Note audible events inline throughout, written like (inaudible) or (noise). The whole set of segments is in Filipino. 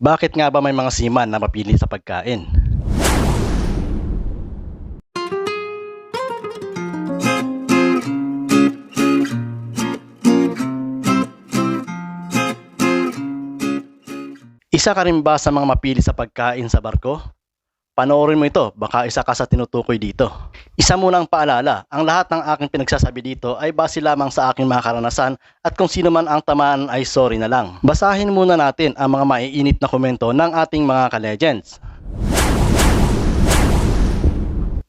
Bakit nga ba may mga seaman na mapili sa pagkain? Isa ka rin ba sa mga mapili sa pagkain sa barko? Panoorin mo ito, baka isa ka sa tinutukoy dito. Isa munang paalala, ang lahat ng aking pinagsasabi dito ay base lamang sa aking mga karanasan at kung sino man ang tamaan ay sorry na lang. Basahin muna natin ang mga maiinit na komento ng ating mga ka-legends.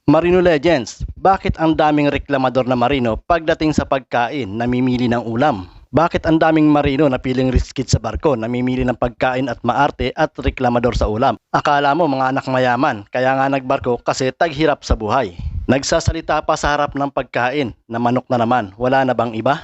Marino Legends, bakit ang daming reklamador na marino pagdating sa pagkain namimili ng ulam? Bakit ang daming marino na piling riskit sa barko, namimili ng pagkain at maarte at reklamador sa ulam? Akala mo mga anak mayaman, kaya nga nagbarko kasi taghirap sa buhay. Nagsasalita pa sa harap ng pagkain na manok na naman, wala na bang iba?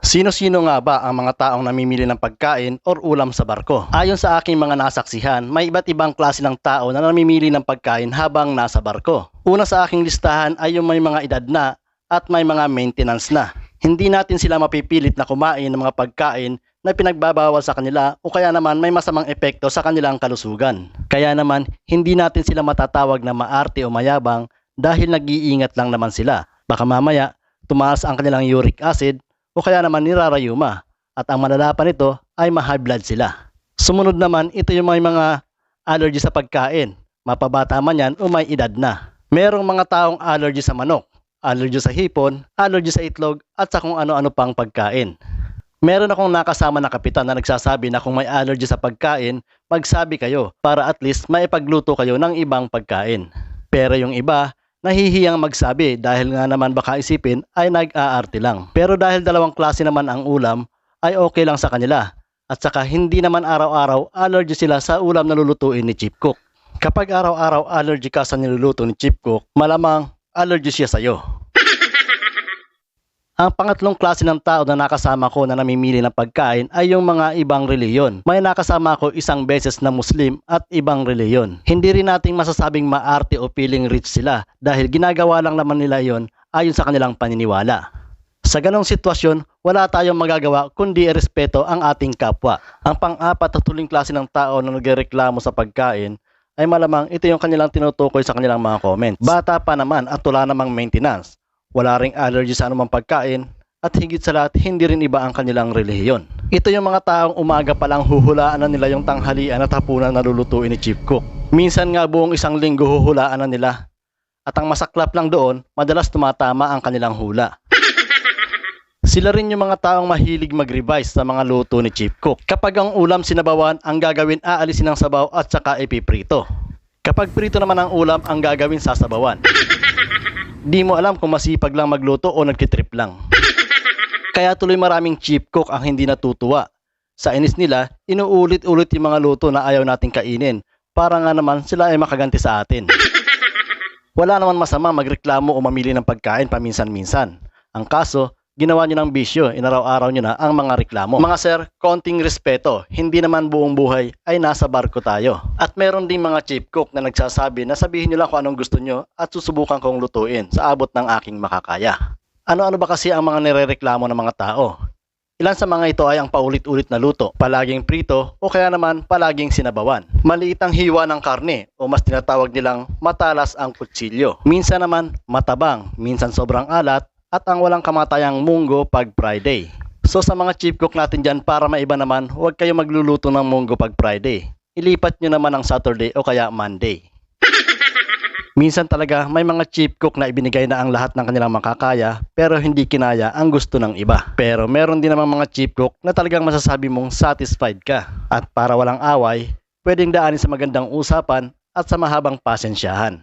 Sino-sino nga ba ang mga taong namimili ng pagkain or ulam sa barko? Ayon sa aking mga nasaksihan, may iba't ibang klase ng tao na namimili ng pagkain habang nasa barko. Una sa aking listahan ay yung may mga edad na at may mga maintenance na. Hindi natin sila mapipilit na kumain ng mga pagkain na pinagbabawal sa kanila o kaya naman may masamang epekto sa kanilang kalusugan. Kaya naman, hindi natin sila matatawag na maarte o mayabang dahil nag-iingat lang naman sila. Baka mamaya, tumaas ang kanilang uric acid o kaya naman nirarayuma at ang malala pa nito ay ma-high blood sila. Sumunod naman, ito yung may mga allergy sa pagkain. Mapabata man yan o may edad na. Merong mga taong allergy sa manok, allergy sa hipon, allergy sa itlog at sa kung ano-ano pang pagkain. Meron akong nakasama na kapitan na nagsasabi na kung may allergy sa pagkain, magsabi kayo para at least maipagluto kayo ng ibang pagkain. Pero yung iba, nahihiyang magsabi dahil nga naman baka isipin ay nag-aarte lang. Pero dahil dalawang klase naman ang ulam, ay okay lang sa kanila. At saka hindi naman araw-araw allergy sila sa ulam na lulutuin ni Chip Cook. Kapag araw-araw allergy ka sa niluluto ni Chip Cook, malamang allergy siya sa'yo. Ang pangatlong klase ng tao na nakasama ko na namimili ng pagkain ay yung mga ibang reliyon. May nakasama ko isang beses na Muslim at ibang reliyon. Hindi rin nating masasabing maarte o feeling rich sila dahil ginagawa lang naman nila yon ayon sa kanilang paniniwala. Sa ganong sitwasyon, wala tayong magagawa kundi irespeto ang ating kapwa. Ang pang-apat at huling klase ng tao na nagreklamo sa pagkain ay malamang ito yung kanilang tinutukoy sa kanilang mga comments. Bata pa naman at wala namang maintenance wala ring allergy sa anumang pagkain, at higit sa lahat, hindi rin iba ang kanilang relihiyon. Ito yung mga taong umaga pa lang huhulaan na nila yung tanghalian at hapunan na lulutuin ni Chief Cook. Minsan nga buong isang linggo huhulaan na nila. At ang masaklap lang doon, madalas tumatama ang kanilang hula. (laughs) Sila rin yung mga taong mahilig mag-revise sa mga luto ni Chief Cook. Kapag ang ulam sinabawan, ang gagawin aalisin ng sabaw at saka ipiprito. Kapag prito naman ang ulam, ang gagawin sasabawan. (laughs) Di mo alam kung masipag lang magluto o nagkitrip lang. Kaya tuloy maraming cheap cook ang hindi natutuwa. Sa inis nila, inuulit-ulit yung mga luto na ayaw nating kainin para nga naman sila ay makaganti sa atin. Wala naman masama magreklamo o mamili ng pagkain paminsan-minsan. Ang kaso, ginawa nyo ng bisyo, inaraw-araw nyo na ang mga reklamo. Mga sir, konting respeto, hindi naman buong buhay ay nasa barko tayo. At meron ding mga cheap cook na nagsasabi na sabihin nyo lang kung anong gusto nyo at susubukan kong lutuin sa abot ng aking makakaya. Ano-ano ba kasi ang mga nirereklamo ng mga tao? Ilan sa mga ito ay ang paulit-ulit na luto, palaging prito o kaya naman palaging sinabawan. Maliit ang hiwa ng karne o mas tinatawag nilang matalas ang kutsilyo. Minsan naman matabang, minsan sobrang alat at ang walang kamatayang munggo pag Friday. So sa mga cheap cook natin dyan para maiba naman, huwag kayo magluluto ng munggo pag Friday. Ilipat nyo naman ang Saturday o kaya Monday. (laughs) Minsan talaga may mga cheap cook na ibinigay na ang lahat ng kanilang makakaya pero hindi kinaya ang gusto ng iba. Pero meron din namang mga cheap cook na talagang masasabi mong satisfied ka. At para walang away, pwedeng daanin sa magandang usapan at sa mahabang pasensyahan.